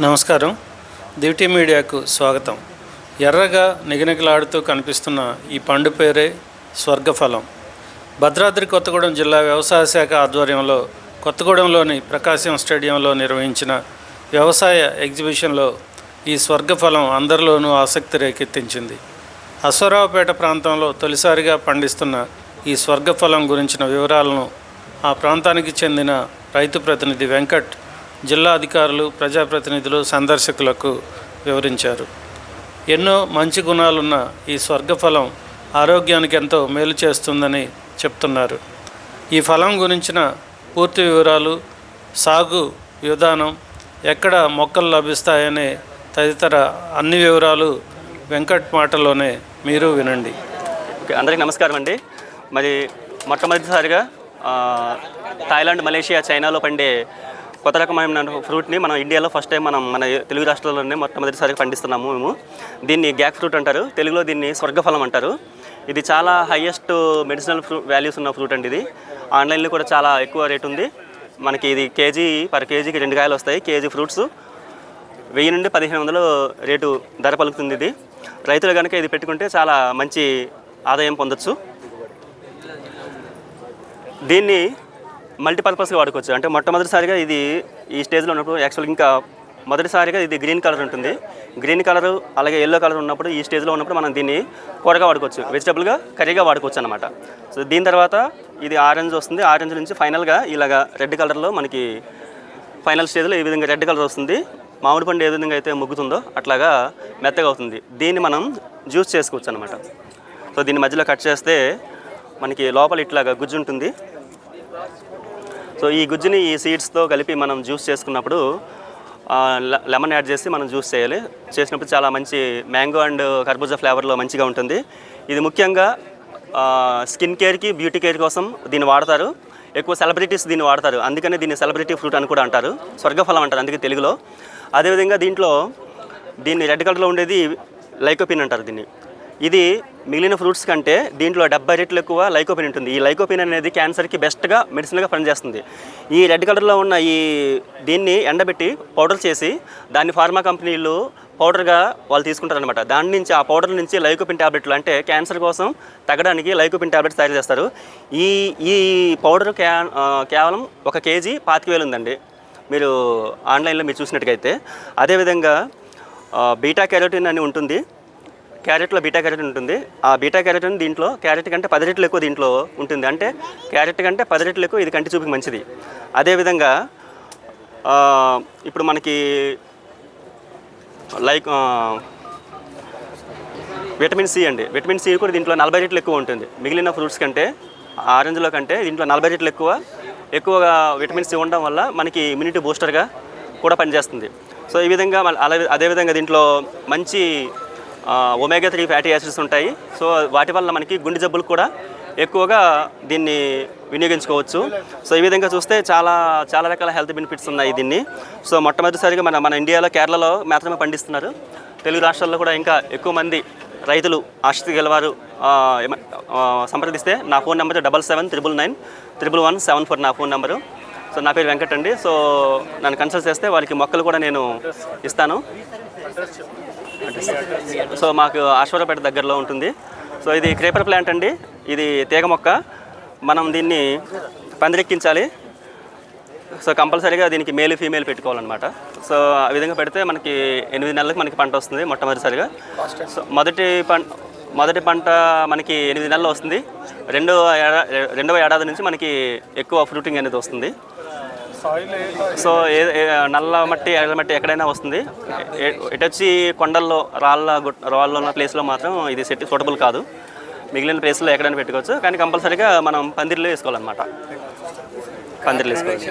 నమస్కారం. దివిటీ మీడియాకు స్వాగతం. ఎర్రగా నిగనిగలాడుతూ కనిపిస్తున్న ఈ పండు పేరే స్వర్గఫలం. భద్రాద్రి కొత్తగూడెం జిల్లా వ్యవసాయ శాఖ ఆధ్వర్యంలో కొత్తగూడెంలోని ప్రకాశం స్టేడియంలో నిర్వహించిన వ్యవసాయ ఎగ్జిబిషన్లో ఈ స్వర్గఫలం అందరిలోనూ ఆసక్తి రేకెత్తించింది. అశ్వరావుపేట ప్రాంతంలో తొలిసారిగా పండిస్తున్న ఈ స్వర్గఫలం గురించిన వివరాలను ఆ ప్రాంతానికి చెందిన రైతు ప్రతినిధి వెంకట్ జిల్లా అధికారులు ప్రజాప్రతినిధులు సందర్శకులకు వివరించారు. ఎన్నో మంచి గుణాలున్న ఈ స్వర్గఫలం ఆరోగ్యానికి ఎంతో మేలు చేస్తుందని చెప్తున్నారు. ఈ ఫలం గురించిన పూర్తి వివరాలు సాగు విధానం ఎక్కడ మొక్కలు లభిస్తాయనే తదితర అన్ని వివరాలు వెంకట్ మాటలోనే మీరు వినండి. అందరికీ నమస్కారం అండి. మరి మొట్టమొదటిసారిగా థాయిలాండ్ మలేషియా చైనాలో పండే కొత్త రకమైన ఫ్రూట్ని మనం ఇండియాలో ఫస్ట్ టైం మనం మన తెలుగు రాష్ట్రాల్లోనే మొట్టమొదటిసారిగా పండిస్తున్నాము మేము. దీన్ని గ్యాక్ ఫ్రూట్ అంటారు. తెలుగులో దీన్ని స్వర్గఫలం అంటారు. ఇది చాలా హైయెస్ట్ మెడిసినల్ ఫ్రూ వాల్యూస్ ఉన్న ఫ్రూట్ అండి ఇది. ఆన్లైన్లో కూడా చాలా ఎక్కువ రేట్ ఉంది. మనకి ఇది కేజీ పర్ కేజీకి రెండు కాయలు వస్తాయి కేజీ ఫ్రూట్స్ వెయ్యి నుండి పదిహేను వందలు రేటు ధర పలుకుతుంది ఇది. రైతులు కనుక ఇది పెట్టుకుంటే చాలా మంచి ఆదాయం పొందొచ్చు. దీన్ని మల్టీపర్పస్గా వాడుకోవచ్చు. అంటే మొట్టమొదటిసారిగా ఇది ఈ స్టేజ్లో ఉన్నప్పుడు యాక్చువల్గా ఇంకా మొదటిసారిగా ఇది గ్రీన్ కలర్ ఉంటుంది. గ్రీన్ కలర్ అలాగే ఎల్లో కలర్ ఉన్నప్పుడు ఈ స్టేజ్లో ఉన్నప్పుడు మనం దీన్ని కూరగా వాడుకోవచ్చు. వెజిటబుల్గా కర్రీగా వాడుకోవచ్చు అనమాట సో దీని తర్వాత ఇది ఆరెంజ్ వస్తుంది. ఆరెంజ్ నుంచి ఫైనల్గా ఇలాగా రెడ్ కలర్లో మనకి ఫైనల్ స్టేజ్లో ఈ విధంగా రెడ్ కలర్ వస్తుంది. మామిడి పండు ఏ విధంగా అయితే ముగ్గుతుందో అట్లాగా మెత్తగా అవుతుంది. దీన్ని మనం జ్యూస్ చేసుకోవచ్చు అనమాట సో దీన్ని మధ్యలో కట్ చేస్తే మనకి లోపల ఇట్లాగా గుజ్జు ఉంటుంది. సో ఈ గుజ్జుని ఈ సీడ్స్తో కలిపి మనం జ్యూస్ చేసుకున్నప్పుడు లె- లెమన్ యాడ్ చేసి మనం జ్యూస్ చేయాలి. చేసినప్పుడు చాలా మంచి మ్యాంగో అండ్ కర్బూజా ఫ్లేవర్లో మంచిగా ఉంటుంది. ఇది ముఖ్యంగా స్కిన్ కేర్కి బ్యూటీ కేర్ కోసం దీన్ని వాడతారు. ఎక్కువ సెలబ్రిటీస్ దీన్ని వాడతారు. అందుకనే దీన్ని సెలబ్రిటీ ఫ్రూట్ అని కూడా అంటారు. స్వర్గఫలం అంటారు అందుకే తెలుగులో. అదేవిధంగా దీంట్లో దీన్ని రెడ్ కలర్లో ఉండేది లైకోపిన్ అంటారు దీన్ని. ఇది మిగిలిన ఫ్రూట్స్ కంటే దీంట్లో డెబ్బై రెట్లు ఎక్కువ లైకోపిన్ ఉంటుంది. ఈ లైకోపిన్ అనేది క్యాన్సర్కి బెస్ట్గా మెడిసిన్గా పనిచేస్తుంది. ఈ రెడ్ కలర్లో ఉన్న ఈ దీన్ని ఎండబెట్టి పౌడర్ చేసి దాన్ని ఫార్మా కంపెనీలు పౌడర్గా వాళ్ళు తీసుకుంటారనమాట దాని నుంచి ఆ పౌడర్ నుంచి లైకోపిన్ ట్యాబ్లెట్లు అంటే క్యాన్సర్ కోసం తగ్గడానికి లైకోపిన్ ట్యాబ్లెట్స్ తయారు చేస్తారు. ఈ ఈ పౌడర్ క్యా కేవలం ఒక కేజీ పాతిక వేలు ఉందండి. మీరు ఆన్లైన్లో మీరు చూసినట్టుగైతే. అదేవిధంగా బీటా కెరోటిన్ అని ఉంటుంది. క్యారెట్లో బీటా క్యారెట్ ఉంటుంది. ఆ బీటా క్యారెట్ దీంట్లో క్యారెట్ కంటే పది రెట్లు ఎక్కువ దీంట్లో ఉంటుంది. అంటే క్యారెట్ కంటే పది రెట్లు ఎక్కువ ఇది కంటి చూపుకి మంచిది. అదేవిధంగా ఇప్పుడు మనకి లైక్ విటమిన్ సి అండి. విటమిన్ సి కూడా దీంట్లో నలభై రెట్లు ఎక్కువ ఉంటుంది. మిగిలిన ఫ్రూట్స్ కంటే ఆరెంజ్లో కంటే దీంట్లో నలభై రెట్లు ఎక్కువ ఎక్కువగా విటమిన్ సి ఉండడం వల్ల మనకి ఇమ్యూనిటీ బూస్టర్గా కూడా పనిచేస్తుంది. సో ఈ విధంగా అదే అదేవిధంగా దీంట్లో మంచి ఒమేగా త్రీ ఫ్యాటీ యాసిడ్స్ ఉంటాయి. సో వాటి వల్ల మనకి గుండె జబ్బులు కూడా ఎక్కువగా దీన్ని వినియోగించుకోవచ్చు. సో ఈ విధంగా చూస్తే చాలా చాలా రకాల హెల్త్ బెనిఫిట్స్ ఉన్నాయి దీన్ని. సో మొట్టమొదటిసారిగా మన మన ఇండియాలో కేరళలో మాత్రమే పండిస్తున్నారు. తెలుగు రాష్ట్రాల్లో కూడా ఇంకా ఎక్కువ మంది రైతులు ఆసక్తి గలవారు సంప్రదిస్తే నా phone number double seven triple nine triple one seven four నా ఫోన్ నెంబరు. సో నా పేరు వెంకట్ అండి. సో నన్ను కన్సల్ట్ చేస్తే వాళ్ళకి మొక్కలు కూడా నేను ఇస్తాను. సో మాకు ఆశ్వరపేట దగ్గరలో ఉంటుంది. సో ఇది క్రేపర్ ప్లాంట్ అండి. ఇది తీగ మొక్క. మనం దీన్ని పందిరెక్కించాలి. సో కంపల్సరీగా దీనికి మేలు ఫీమేల్ పెట్టుకోవాలన్నమాట. సో ఆ విధంగా పెడితే మనకి ఎనిమిది నెలలకు మనకి పంట వస్తుంది మొట్టమొదటిసారిగా. సో మొదటి పంట మొదటి పంట మనకి ఎనిమిది నెలలు వస్తుంది. రెండవ ఏడా రెండవ ఏడాది నుంచి మనకి ఎక్కువ ఫ్రూటింగ్ అనేది వస్తుంది. సో ఏ నల్ల మట్టి ఎర్ర మట్టి ఎక్కడైనా వస్తుంది. ఎ- వచ్చి కొండల్లో రాళ్ళ రాళ్ళు ఉన్న ప్లేస్లో మాత్రం ఇది సెట్ సూటబుల్ కాదు. మిగిలిన ప్లేస్లో ఎక్కడైనా పెట్టుకోవచ్చు. కానీ కంపల్సరీగా మనం పందిర్లో వేసుకోవాలన్నమాట. పందిర్లు వేసుకోవాలి.